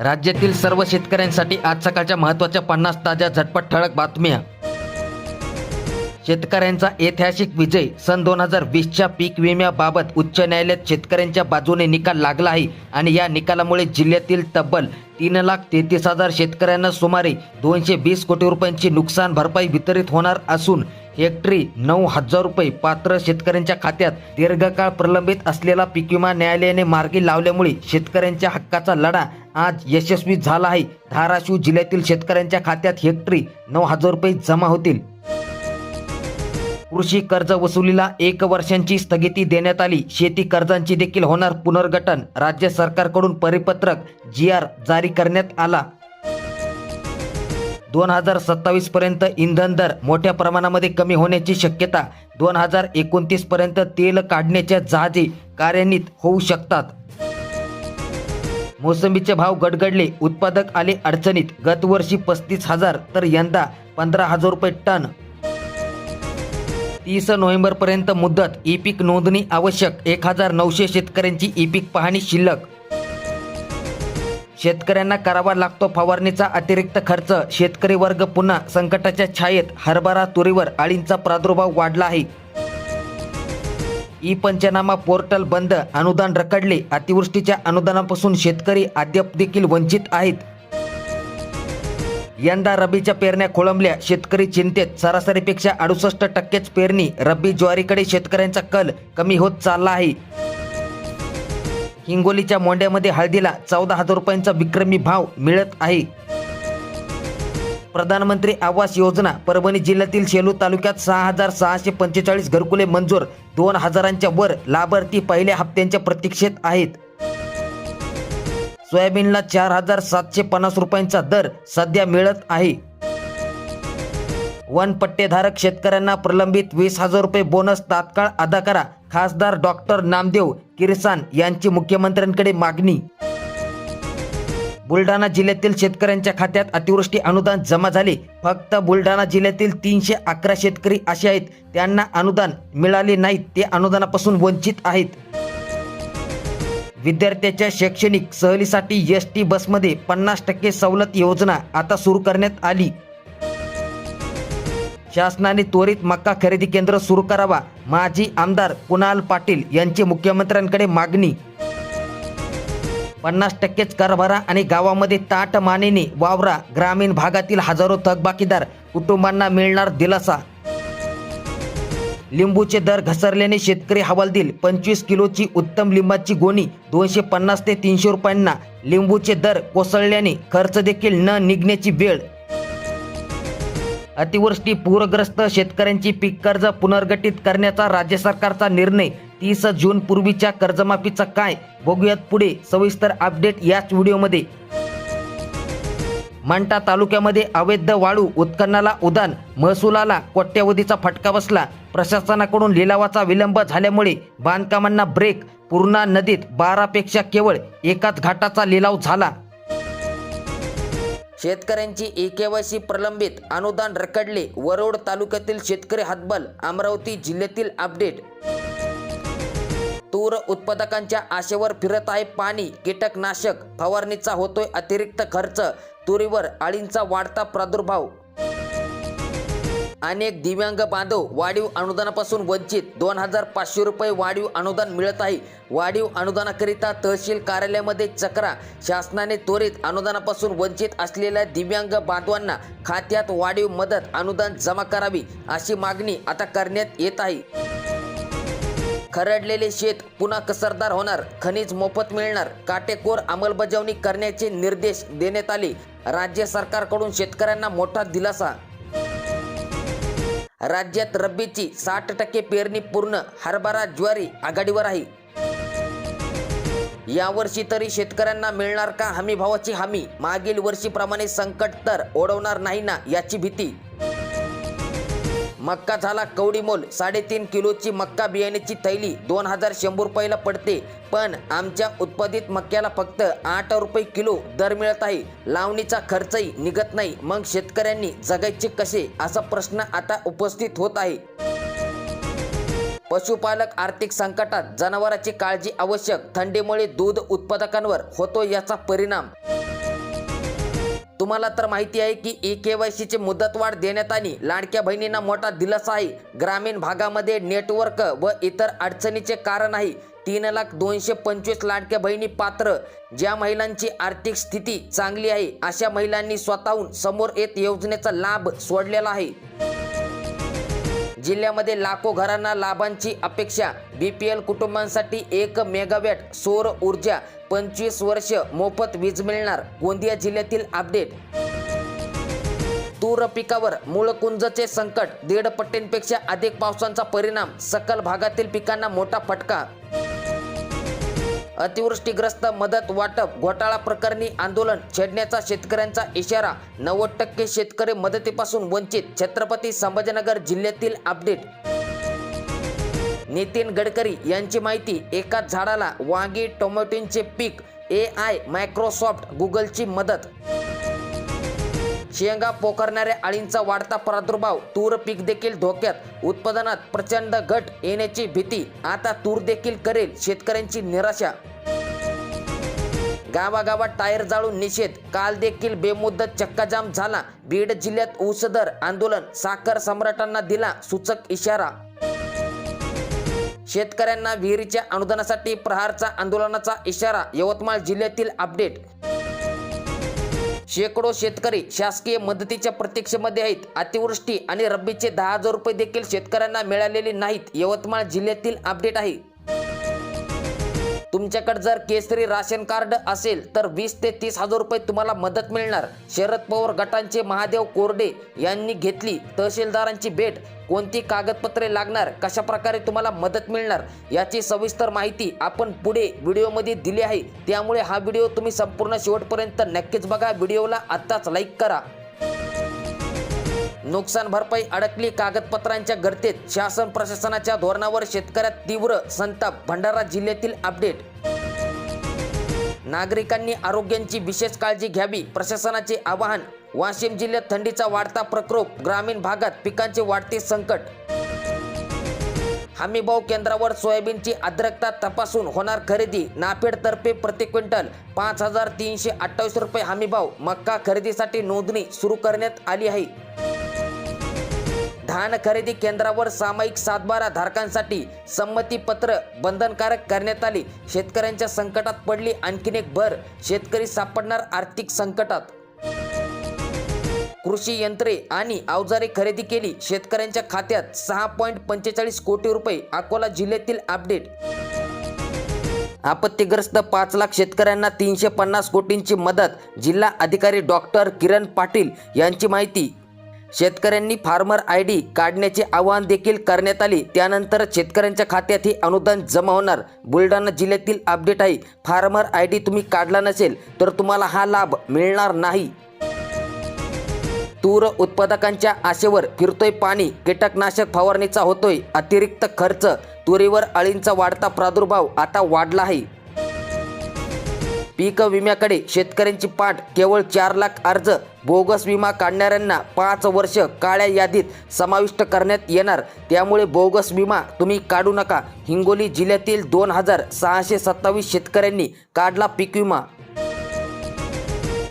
राज्यातील सर्व शेतकऱ्यांसाठी आज सकाळच्या महत्त्वाच्या पन्नास ताज्या झटपट ठळक बातम्या. शेतकऱ्यांचा ऐतिहासिक विजय सन दोन हजार वीसच्या पीक विम्याबाबत उच्च न्यायालयात शेतकऱ्यांच्या बाजूने निकाल लागला आहे आणि या निकालामुळे जिल्ह्यातील तब्बल तीन लाख तेहतीस हजार शेतकऱ्यांना सुमारे दोनशे वीस कोटी रुपयांची नुकसान भरपाई वितरित होणार असून हेक्टरी नऊ हजार रुपये पात्र शेतकऱ्यांच्या खात्यात दीर्घकाळ प्रलंबित असलेला पीक विमा न्यायालयाने मार्गी लावल्यामुळे शेतकऱ्यांच्या हक्काचा लढा आज यशस्वी झाला आहे. धाराशिव जिल्ह्यातील शेतकऱ्यांच्या खात्यात हेक्टरी नऊ हजार रुपये जमा होतील. कृषी कर्ज वसुलीला एक वर्षांची स्थगिती देण्यात आली. शेती कर्जांची देखील होणार पुनर्गठन. राज्य सरकारकडून परिपत्रक जी आर जारी करण्यात आला. दोन हजार सत्तावीस पर्यंत इंधन दर मोठ्या प्रमाणामध्ये कमी होण्याची शक्यता दोन हजार एकोणतीस पर्यंत तेल काढण्याच्या जहाजे कार्यान्वित होऊ शकतात. मोसंबीचे भाव गडगडले उत्पादक आले अडचणीत गतवर्षी पस्तीस हजार तर यंदा पंधरा हजार रुपये टन. तीस नोव्हेंबरपर्यंत मुदत ई पीक नोंदणी आवश्यक एक हजार नऊशे शेतकऱ्यांची ई पीक पाहणी शिल्लक. शेतकऱ्यांना करावा लागतो फवारणीचा अतिरिक्त खर्च. शेतकरी वर्ग पुन्हा संकटाच्या छायेत. हरभरा तुरीवर अळींचा प्रादुर्भाव वाढला आहे ई पंचनामा पोर्टल बंद. अनुदान रखडले. अतिवृष्टीच्या अनुदानापासून शेतकरी अद्याप देखील वंचित आहेत. यंदा रब्बीच्या पेरण्या खोळंबल्या. शेतकरी चिंतेत. सरासरीपेक्षा अडुसष्ट टक्केच पेरणी. रब्बी ज्वारीकडे शेतकऱ्यांचा कल कमी होत चालला आहे हिंगोलीच्या मोंड्यामध्ये हळदीला चौदा हजार रुपयांचा विक्रमी भाव मिळत आहे. प्रधानमंत्री आवास योजना परभणी जिल्ह्यातील सेलू तालुक्यात सहा हजार सहाशे पंचेचाळीस घरकुले मंजूर दोन हजारांच्या वर लाभार्थी पहिल्या हप्त्यांच्या प्रतीक्षेत आहेत. सोयाबीनला चार हजार सातशे पन्नास रुपयांचा दर सध्या मिळत आहे. वन पट्टेधारक शेतकऱ्यांना प्रलंबित वीस हजार रुपये बोनस तात्काळ अदा करा खासदार डॉक्टर नामदेव किरसान यांची मुख्यमंत्र्यांकडे मागणी. बुलढाणा जिल्ह्यातील शेतकऱ्यांच्या खात्यात अतिवृष्टी अनुदान जमा झाले. फक्त बुलढाणा जिल्ह्यातील तीनशे अकरा शेतकरी असे आहेत. त्यांना अनुदान मिळाले नाहीत ते अनुदानापासून वंचित आहेत. विद्यार्थ्याच्या शैक्षणिक सहलीसाठी एस टी बसमध्ये पन्नास टक्के सवलत योजना आता सुरू करण्यात आली. शासनाने त्वरित मक्का खरेदी केंद्र सुरू करावा. माजी आमदार कुणाल पाटील यांची मुख्यमंत्र्यांकडे मागणी. पन्नास टक्केच करभरा आणि गावामध्ये ताट मानेने वावरा ग्रामीण भागातील हजारो थकबाकीदार कुटुंबांना मिळणार दिलासा. लिंबूचे दर घसरल्याने शेतकरी हवालदिल पंचवीस किलोची उत्तम लिंबाची गोणी दोनशे पन्नास ते तीनशे रुपयांना. लिंबूचे दर कोसळल्याने खर्च देखील न निघण्याची वेळ अतिवृष्टी पूरग्रस्त शेतकऱ्यांची पीक कर्ज पुनर्गठित करण्याचा राज्य सरकारचा निर्णय. तीस जून पूर्वीच्या कर्जमाफीचा काय? बघूयात पुढे. सविस्तर अपडेट याच व्हिडिओमध्ये. मांटा तालुक्यामध्ये अवैध वाळू उत्खननाला उदान. महसुलाला कोट्यवधीचा फटका बसला. प्रशासनाकडून लिलावाचा विलंब झाल्यामुळे बांधकामांना ब्रेक. पूर्णा नदीत बारापेक्षा केवळ एकाच घाटाचा लिलाव झाला. शेतकऱ्यांची एकेवायसी प्रलंबित अनुदान रखडले वरोड तालुक्यातील शेतकरी हातबल अमरावती जिल्ह्यातील अपडेट. तूर उत्पादकांच्या आशेवर फिरत आहे पाणी कीटकनाशक फवारणीचा होतोय अतिरिक्त खर्च तुरीवर अळींचा वाढता प्रादुर्भाव. अनेक दिव्यांग बांधव वाढीव अनुदानापासून वंचित. दोन हजार पाचशे रुपये वाढीव अनुदान मिळत आहे. वाढीव अनुदानाकरिता तहसील कार्यालयामध्ये चक्रा. शासनाने त्वरित अनुदानापासून वंचित असलेल्या दिव्यांग बांधवांना खात्यात वाढीव मदत अनुदान जमा करावी अशी मागणी आता करण्यात येत आहे. खरडलेले शेत पुन्हा कसरदार होणार. खनिज मोफत मिळणार. काटेकोर अंमलबजावणी करण्याचे निर्देश देण्यात आले. राज्य सरकारकडून शेतकऱ्यांना मोठा दिलासा राज्यात रब्बीची साठ टक्के पेरणी पूर्ण हरभरा ज्वारी आघाडीवर आहे. यावर्षी तरी शेतकऱ्यांना मिळणार का हमी भावाची हमी? मागील वर्षीप्रमाणे संकट तर ओढवणार नाही ना याची भीती? मक्का झाला कवडी मोल. साडेतीन किलोची मक्का बियाण्याची थैली दोन हजार शंभर रुपयाला पडते. पण आमच्या उत्पादित मक्याला फक्त आठ रुपये किलो दर मिळत आहे. लावणीचा खर्चही निघत नाही. मग शेतकऱ्यांनी जगायचे कसे? असा प्रश्न आता उपस्थित होत आहे. पशुपालक आर्थिक संकटात जनावरांची काळजी आवश्यक. थंडीमुळे दूध उत्पादकांवर होतो याचा परिणाम. तुम्हाला तर माहिती आहे की ई के वाय सीची मुदतवाढ देण्यात आली. लाडक्या बहिणींना मोठा दिलासा आहे. ग्रामीण भागामध्ये नेटवर्क व इतर अडचणीचे कारण आहे. तीन लाख दोनशे पंचवीस लाडक्या बहिणी पात्र. ज्या महिलांची आर्थिक स्थिती चांगली आहे अशा महिलांनी स्वतःहून समोर येत योजनेचा लाभ सोडलेला आहे. जिल्ह्यामध्ये लाखो घरांना लाभांची अपेक्षा. बी पी एल कुटुंबांसाठी एक मेगावॅट सौर ऊर्जा पंचवीस वर्ष मोफत वीज मिळणार गोंदिया जिल्ह्यातील अपडेट. तूर पिकावर मूळकुंजचे संकट दीड पट्टींपेक्षा अधिक पावसांचा परिणाम सकल भागातील पिकांना मोठा फटका. अतिवृष्टीग्रस्त मदत वाटप घोटाळा प्रकरणी आंदोलन छेडण्याचा शेतकऱ्यांचा इशारा. नव्वद टक्के शेतकरी मदतीपासून वंचित छत्रपती संभाजीनगर जिल्ह्यातील अपडेट. नितीन गडकरी यांची माहिती एकाच झाडाला वांगी टोमॅटोंचे पीक ए आय मायक्रोसॉफ्ट गुगलची मदत. शेंगा पोखरणाऱ्या अळींचा वाढता प्रादुर्भाव तूर पीक देखील धोक्यात उत्पादनात प्रचंड घट येण्याची भीती आता तूर देखील करेल शेतकऱ्यांची निराशा. गावागावात टायर जाळून निषेध काल देखील बेमुदत चक्काजाम झाला. बीड जिल्ह्यात ऊस दर आंदोलन साखर सम्राटांना दिला सूचक इशारा. शेतकऱ्यांना विहिरीच्या अनुदानासाठी प्रहारचा आंदोलनाचा इशारा यवतमाळ जिल्ह्यातील अपडेट शेकडो शेतकरी शासकीय मदतीच्या प्रतीक्षेमध्ये आहेत. अतिवृष्टी आणि रब्बीचे दहा हजार रुपये देखील शेतकऱ्यांना मिळालेले नाहीत. यवतमाळ जिल्ह्यातील अपडेट आहे. तुमच्याकडे जर केसरी राशन कार्ड असेल तर वीस ते तीस हजार रुपये तुम्हाला मदत मिळणार. शरद पवार गटांचे महादेव कोरडे यांनी घेतली. तहसीलदारांची भेट. कोणती कागदपत्रे लागणार? कशा प्रकारे तुम्हाला मदत मिळणार? याची सविस्तर माहिती आपण पुढे व्हिडिओमध्ये दिली आहे. त्यामुळे हा व्हिडिओ तुम्ही संपूर्ण शेवटपर्यंत नक्कीच बघा. व्हिडिओला आत्ताच लाईक करा. नुकसान भरपाई अडकली कागदपत्रांच्या गर्तेत शासन प्रशासनाच्या धोरणावर शेतकऱ्यात तीव्र संताप भंडारा जिल्ह्यातील अपडेट. नागरिकांनी आरोग्यांची विशेष काळजी घ्यावी प्रशासनाचे आवाहन. वाशिम जिल्ह्यात थंडीचा वाढता प्रकोप ग्रामीण भागात पिकांचे वाढते संकट. हमीभाव केंद्रावर सोयाबीनची आद्रकता तपासून होणार खरेदी नाफेडतर्फे प्रति क्विंटल पाच हजार तीनशे अठ्ठावीस रुपये हमीभाव. मक्का खरेदीसाठी नोंदणी सुरू करण्यात आली आहे. धान खरेदी केंद्रावर सामायिक सातबारा धारकांसाठी संमती पत्र बंधनकारक करण्यात आले. शेतकऱ्यांच्या संकटात पडली आणखीन एक भर. शेतकरी सापडणार आर्थिक संकटात. कृषी यंत्रे आणि अवजारे खरेदी केली. शेतकऱ्यांच्या खात्यात सहा पॉईंट पंचेचाळीस कोटी रुपये. अकोला जिल्ह्यातील अपडेट. आपत्तीग्रस्त पाच लाख शेतकऱ्यांना तीनशे पन्नास कोटींची मदत. जिल्हा अधिकारी डॉक्टर किरण पाटील यांची माहिती. शेतकऱ्यांनी फार्मर आय डी काढण्याचे आवाहन देखील करण्यात आले. त्यानंतर शेतकऱ्यांच्या खात्यात हे अनुदान जमा होणार. बुलढाणा जिल्ह्यातील अपडेट आहे फार्मर आय डी तुम्ही काढला नसेल तर तुम्हाला हा लाभ मिळणार नाही. तूर उत्पादकांच्या आशेवर फिरतोय पाणी कीटकनाशक फवारणीचा होतोय अतिरिक्त खर्च तुरीवर अळींचा वाढता प्रादुर्भाव आता वाढला आहे. पीक विम्याकडे शेतकऱ्यांची पाठ केवळ चार लाख अर्ज बोगस विमा काढणाऱ्यांना पाच वर्ष काळ्या यादीत समाविष्ट करण्यात येणार. त्यामुळे बोगस विमा तुम्ही काढू नका. हिंगोली जिल्ह्यातील दोन हजार सहाशे सत्तावीस शेतकऱ्यांनी काढला पीक विमा.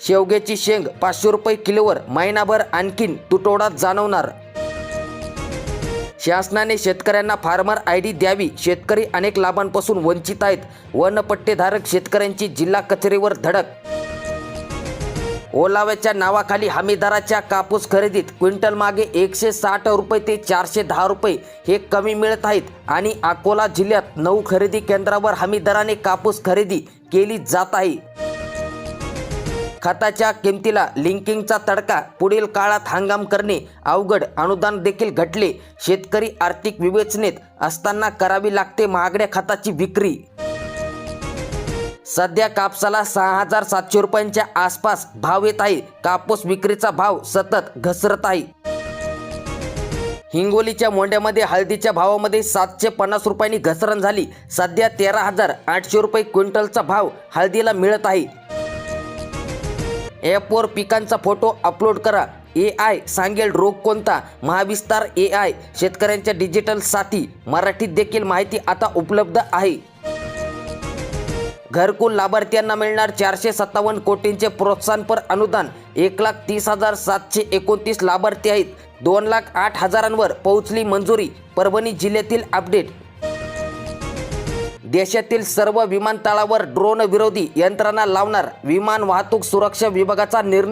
शेवग्याची शेंग पाचशे रुपये किलोवर महिनाभर आणखीन तुटवडा जाणवणार. शासनाने शेतकऱ्यांना फार्मर आय डी द्यावी. शेतकरी अनेक लाभांपासून वंचित आहेत. वनपट्टेधारक शेतकऱ्यांची जिल्हा कचेरीवर धडक. ओलाव्याच्या नावाखाली हमीदाराच्या कापूस खरेदीत क्विंटल मागे एकशे साठ रुपये ते चारशे दहा रुपये हे कमी मिळत आहेत आणि अकोला जिल्ह्यात नऊ खरेदी केंद्रावर हमीदराने कापूस खरेदी केली जात आहे. खताच्या किमतीला लिंकिंगचा तडका पुढील काळात हंगाम करणे अवघड अनुदान देखील घटले शेतकरी आर्थिक विवेचनेत असताना करावी लागते महागड्या खताची विक्री. सध्या कापसाला सहा हजार सातशे रुपयांच्या आसपास भाव येत आहे. कापूस विक्रीचा भाव सतत घसरत आहे. हिंगोलीच्या मोंड्यामध्ये हळदीच्या भावामध्ये सातशे पन्नास रुपयांनी घसरण झाली. सध्या तेरा हजार आठशे रुपये क्विंटलचा भाव हळदीला मिळत आहे. ॲपवर पिकांचा फोटो अपलोड करा. ए आय सांगेल रोग कोणता? महाविस्तार ए आय शेतकऱ्यांच्या डिजिटल साथी मराठीत देखील माहिती आता उपलब्ध आहे. घरकुल लाभार्थ्यांना मिळणार चारशे सत्तावन्न कोटींचे प्रोत्साहनपर अनुदान. एक लाख तीस हजार सातशे एकोणतीस लाभार्थी आहेत. दोन लाख आठ हजारांवर पोहोचली मंजुरी. परभणी जिल्ह्यातील अपडेट. देशातील सर्व विमानतळावर ड्रोन विरोधी यंत्रणा लावणार. विमान वाहतूक सुरक्षा विभागाचा निर्णय